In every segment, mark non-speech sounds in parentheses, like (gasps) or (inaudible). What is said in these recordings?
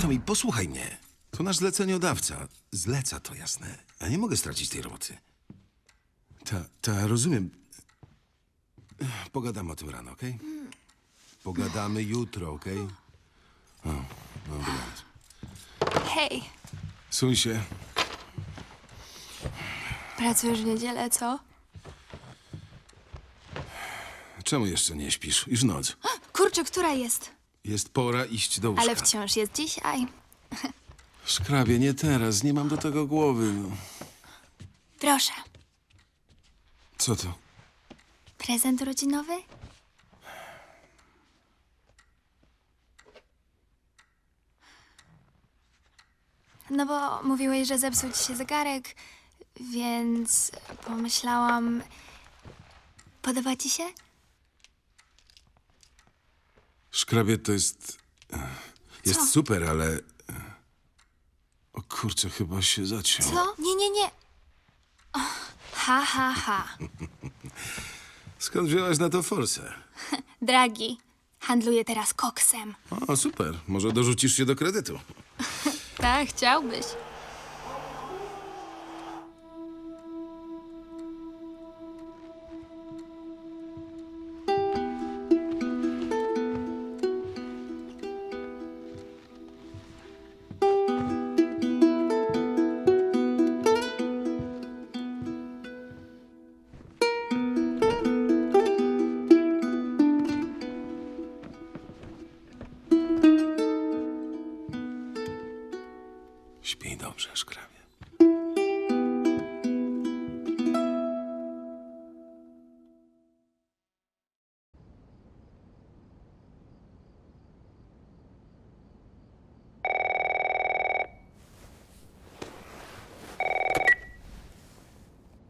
Tommy, posłuchaj mnie. To nasz zleceniodawca. Zleca to jasne. A nie mogę stracić tej roboty. Ta, ta, rozumiem. Pogadamy o tym rano, okej? Pogadamy jutro, okej? O, no dobranoc. Hej, Suń się. pracujesz w niedzielę, co? Czemu jeszcze nie śpisz? Już noc. (gasps) Kurczę, która jest? Jest pora iść do łóżka. Ale wciąż jest dzisiaj. Szkrabie, nie teraz. Nie mam do tego głowy. No. Proszę, Co to? prezent urodzinowy? No bo mówiłeś, że zepsuł ci się zegarek, więc pomyślałam... Podoba ci się? Szkrabie to jest... e, Jest Co? super, ale... e, O kurczę, chyba się zaciął. Co? Nie, nie, nie. O, ha, ha, ha. (laughs) Skąd wzięłaś na to forsę? (laughs) Dragi, handluję teraz koksem. O, super. Może dorzucisz się do kredytu. (laughs) Tak, chciałbyś. Dobrze, szkrabie.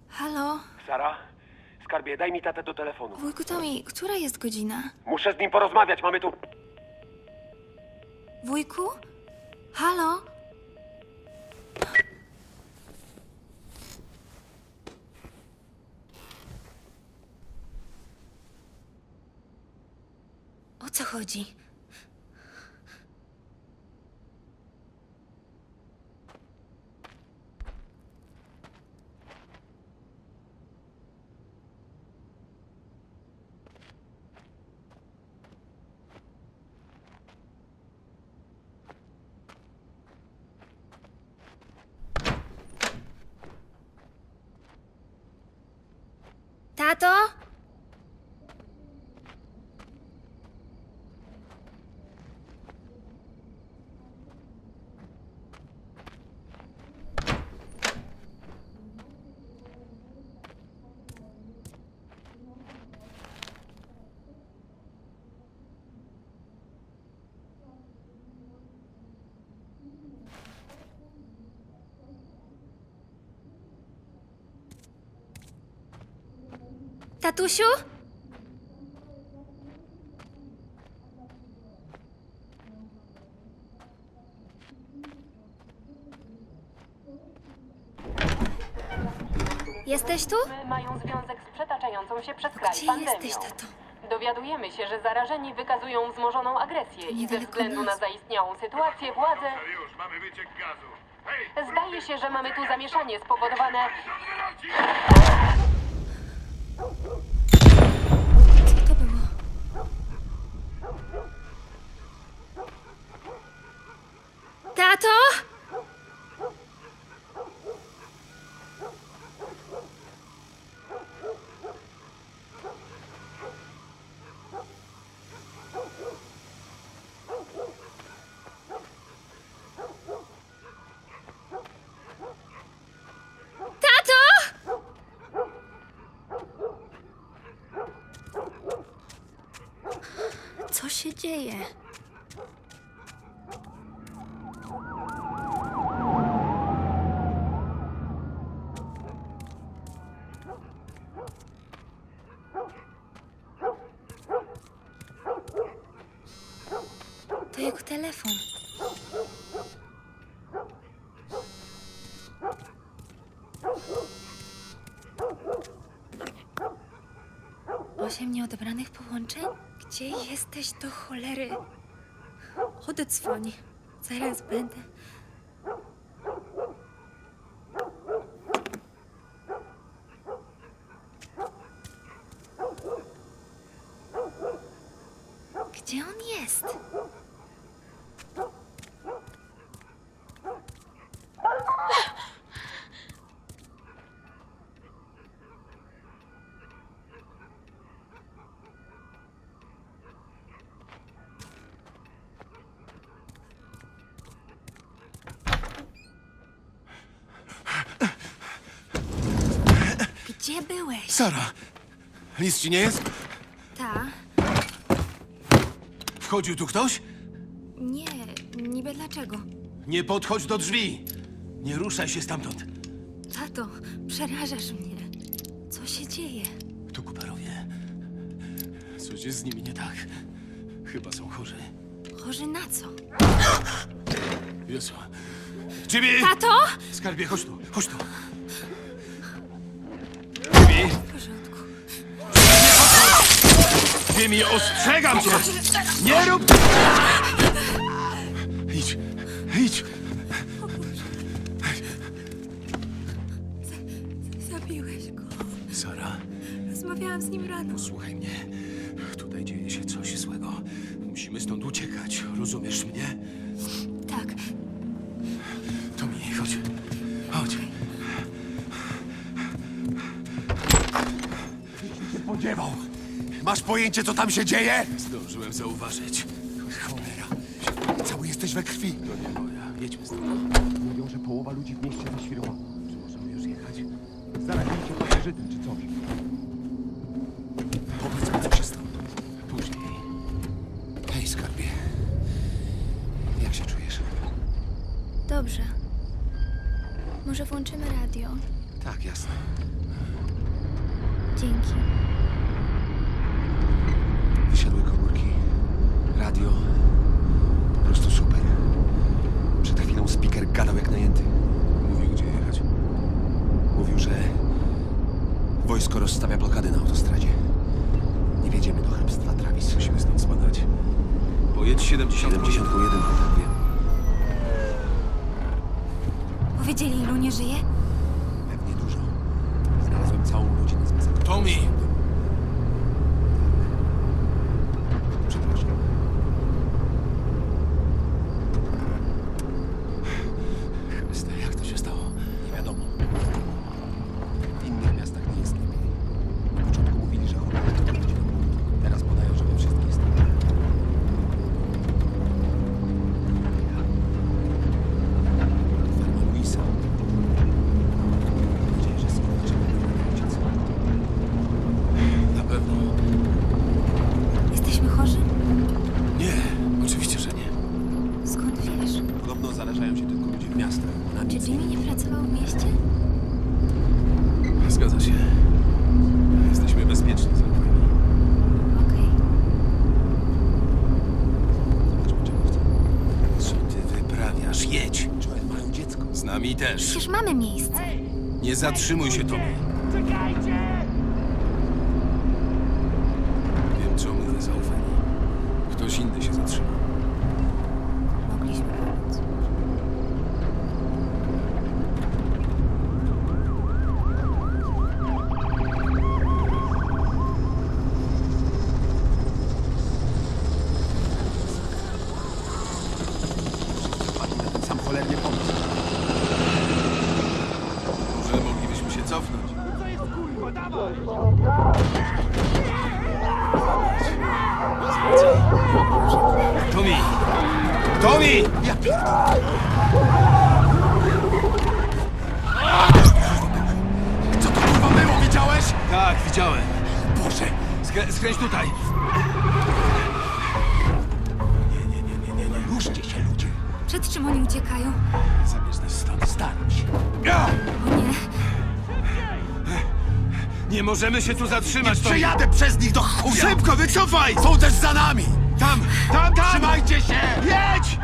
Halo? Sara? Skarbie, daj mi tatę do telefonu. Wujku Tomi, która jest godzina? Muszę z nim porozmawiać, mamy tu... Wujku? Halo? O co chodzi? Tato? Tatusiu? Jesteś tu? mają związek z przetaczającą się przez kraj Gdzie pandemią. jesteś, tato? Dowiadujemy się, że zarażeni wykazują wzmożoną agresję i ze niedaleko względu na nas. zaistniałą sytuację władze Już mamy wyciek gazu. Hej! zdaje się, że mamy tu zamieszanie spowodowane to było? Tato? Tato? Co się dzieje? To jego telefon. Osiem nieodebranych połączeń? Gdzie jesteś do cholery? Odedzwoń. Zaraz będę. Gdzie on jest? Gdzie byłeś? Sara! Nic ci nie jest? Ta? Wchodził tu ktoś? Nie, niby dlaczego? Nie podchodź do drzwi! Nie ruszaj się stamtąd. Tato, przerażasz mnie. Co się dzieje? To Cooperowie. Coś jest z nimi nie tak. Chyba są chorzy. Chorzy na co? Jezu. Jimmy! Tato! Skarbie, chodź tu, chodź tu. Jimmy, ostrzegam cię! Nie rób... Idź, idź. Zabiłeś go. Sara, Rozmawiałam z nim rano. słuchaj mnie. Tutaj dzieje się coś złego. Musimy stąd uciekać. Rozumiesz mnie? Masz pojęcie, co tam się dzieje? Zdążyłem zauważyć. Cholera. Cały jesteś we krwi. To nie moja. Jedźmy stąd. Mówią, że połowa ludzi w mieście zaświrowała. Czy możemy już jechać? Zarazili się pasożytem czy coś. Powiedz mi, co się stało. Później. Hej, skarbie. Jak się czujesz? dobrze. Może włączymy radio? Tak, jasne. Dzięki. Radio. Po prostu super. Przed chwilą speaker gadał jak najęty. Mówił, gdzie jechać. Mówił, że wojsko rozstawia blokady na autostradzie. Nie wjedziemy do hrabstwa Travis. Musimy stąd spadać. Pojedź 70. 71, Przecież mamy miejsce. Nie zatrzymuj się, Tommy. Wiem, co mówię, zaufaj mi. Ktoś inny się zatrzyma. Tommy! Tommy! Ja Co to kurwa było, widziałeś? Tak, widziałem. Boże! Skrę skręć tutaj. Ruszcie się, ludzie! Przed czym oni uciekają? Zabierz nas stąd. Staram się. Ja! O nie, Nie możemy się tu zatrzymać, Tommy! Przejadę przez nich do chuja! Szybko, wycofaj! Są też za nami! Tam, tam, tam! Trzymajcie się! Jedź!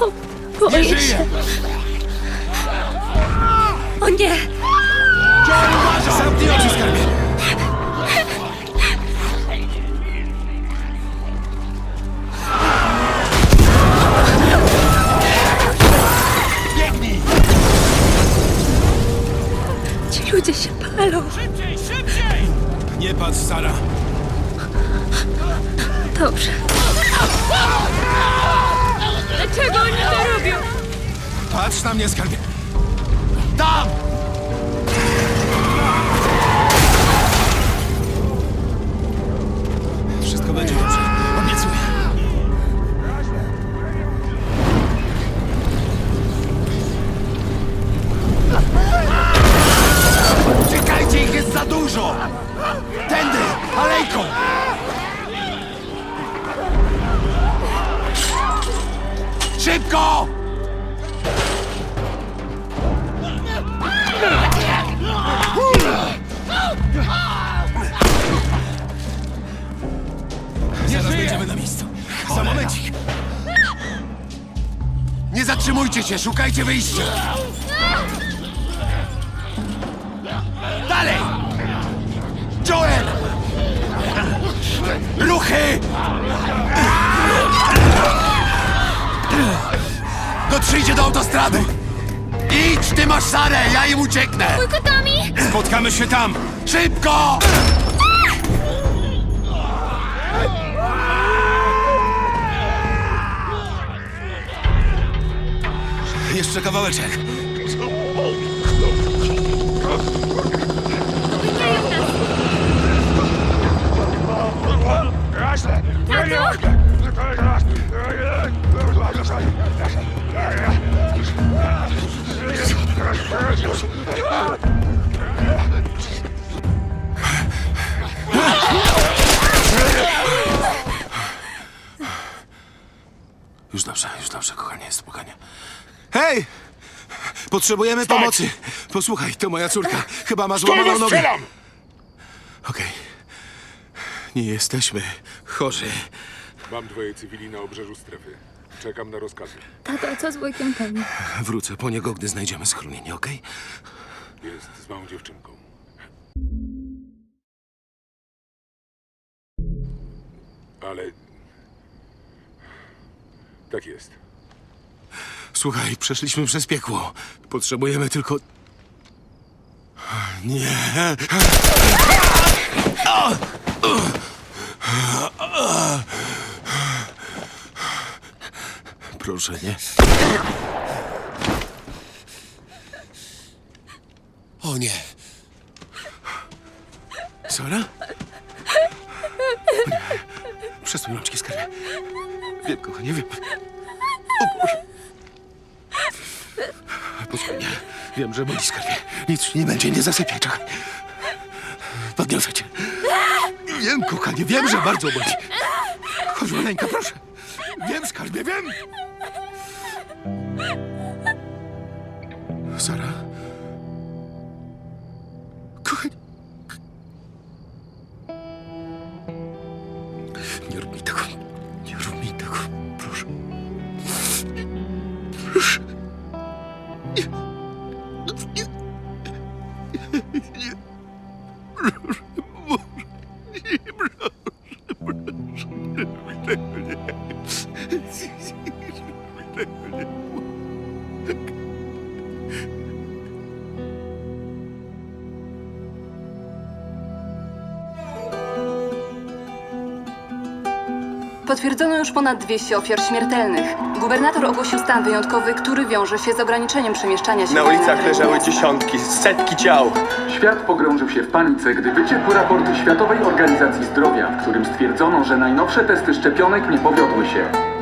Nie boję żyje! się. O nie! Zamknij oczy, skarbie. Biegnij! Ci ludzie się palą. Nie patrz, Sara. Dobrze. Dlaczego oni to robią? Patrz na mnie, skarbie. Tam! Zatrzymujcie się, szukajcie wyjścia! Dalej! Joel! Ruchy! Dotrzyjcie do autostrady! Idź, ty masz Sarę, ja im ucieknę! Spotkamy się tam. Szybko! Jeszcze kawałeczek. Potrzebujemy pomocy. Posłuchaj, to moja córka. Chyba ma złamaną nogę. Okej. Nie jesteśmy chorzy. Mam dwoje cywili na obrzeżu strefy. Czekam na rozkazy. Tato, co z wujkiem Penny? Wrócę po niego, gdy znajdziemy schronienie, okej? Jest z małą dziewczynką. Ale... Tak jest. Słuchaj, przeszliśmy przez piekło. Potrzebujemy tylko... Nie. Proszę, nie. O nie! Sara? Przesuń rączki, skarbie. Wiem, kochanie, wiem. O Boże. Posłuchaj mnie. Wiem, że boli, skarbie. Nic nie będzie, nie zasypiaj, czekaj. Podniosę cię. Wiem, kochanie, wiem, że bardzo boli. Chodź, maleńka, proszę. Wiem, skarbie, wiem. Sara? Kochanie. Nie rób mi tego. Nie rób mi tego. Proszę. Proszę. Ponad 200 ofiar śmiertelnych. Gubernator ogłosił stan wyjątkowy, który wiąże się z ograniczeniem przemieszczania się Na ulicach leżały miasta. dziesiątki, setki ciał. Świat pogrążył się w panice, gdy wyciekł raport Światowej Organizacji Zdrowia, w którym stwierdzono, że najnowsze testy szczepionek nie powiodły się.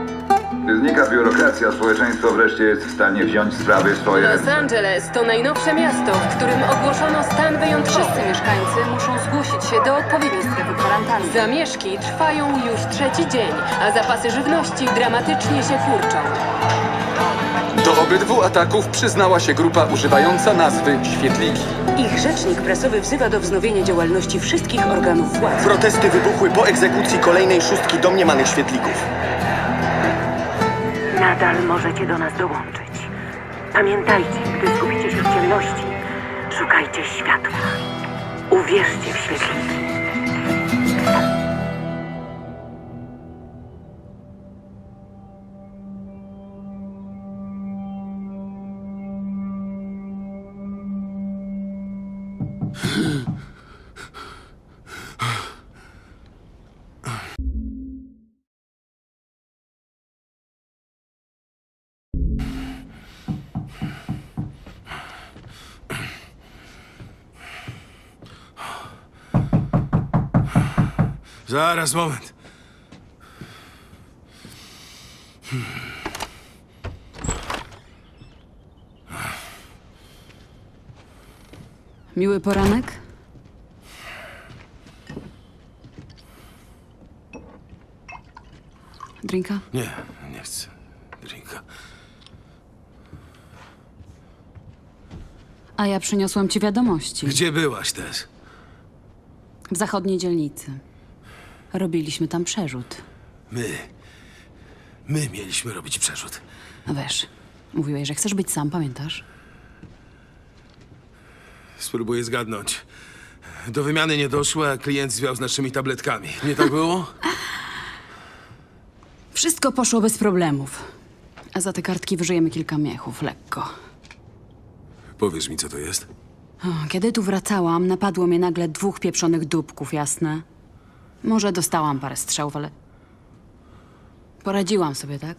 Gdy znika biurokracja, społeczeństwo wreszcie jest w stanie wziąć sprawy w swoje Los ręce. Angeles to najnowsze miasto, w którym ogłoszono stan wyjątkowy. Wszyscy mieszkańcy muszą zgłosić się do odpowiedniej strefy kwarantanny. Zamieszki trwają już trzeci dzień, a zapasy żywności dramatycznie się kurczą. Do obydwu ataków przyznała się grupa używająca nazwy Świetliki. Ich rzecznik prasowy wzywa do wznowienia działalności wszystkich organów władzy. Protesty wybuchły po egzekucji kolejnej szóstki domniemanych świetlików. Nadal możecie do nas dołączyć. Pamiętajcie, gdy zgubicie się w ciemności, szukajcie światła. Uwierzcie w świetliki. Zaraz, moment. Miły poranek? Drinka? Nie, nie chcę. Drinka. A ja przyniosłam ci wiadomości. Gdzie byłaś, Tess? W zachodniej dzielnicy. Robiliśmy tam przerzut. My. My mieliśmy robić przerzut. No wiesz, mówiłeś, że chcesz być sam, pamiętasz? Spróbuję zgadnąć. Do wymiany nie doszło, a klient zwiał z naszymi tabletkami. Nie tak było? (laughs) Wszystko poszło bez problemów. A za te kartki wyżyjemy kilka miechów, lekko. Powiesz mi, co to jest? O, Kiedy tu wracałam, napadło mnie nagle dwóch pieprzonych dupków, jasne? Może dostałam parę strzałów, ale... Poradziłam sobie, tak?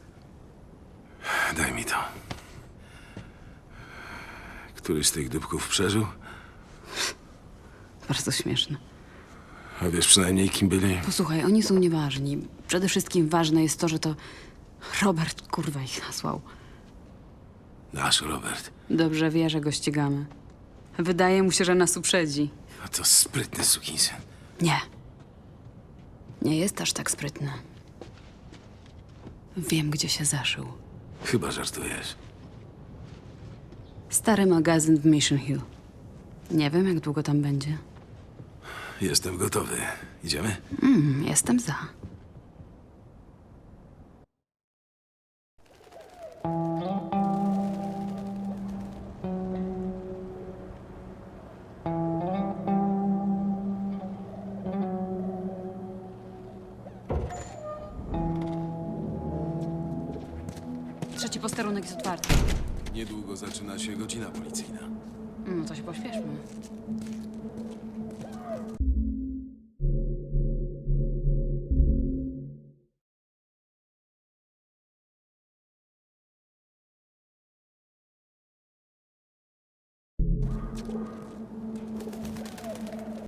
Daj mi to. Któryś z tych dupków przeżył? Bardzo śmieszne. A wiesz przynajmniej, kim byli? Posłuchaj, oni są nieważni. Przede wszystkim ważne jest to, że to Robert kurwa ich nasłał. Nasz Robert. Dobrze wie, że go ścigamy. Wydaje mu się, że nas uprzedzi. A to sprytny sukinsyn. Nie. Nie jest aż tak sprytny. Wiem, gdzie się zaszył. Chyba żartujesz. Stary magazyn w Mission Hill. Nie wiem, jak długo tam będzie. Jestem gotowy. Idziemy? Mm, jestem za. Posterunek jest otwarty. Niedługo zaczyna się godzina policyjna. No to się pośpieszmy.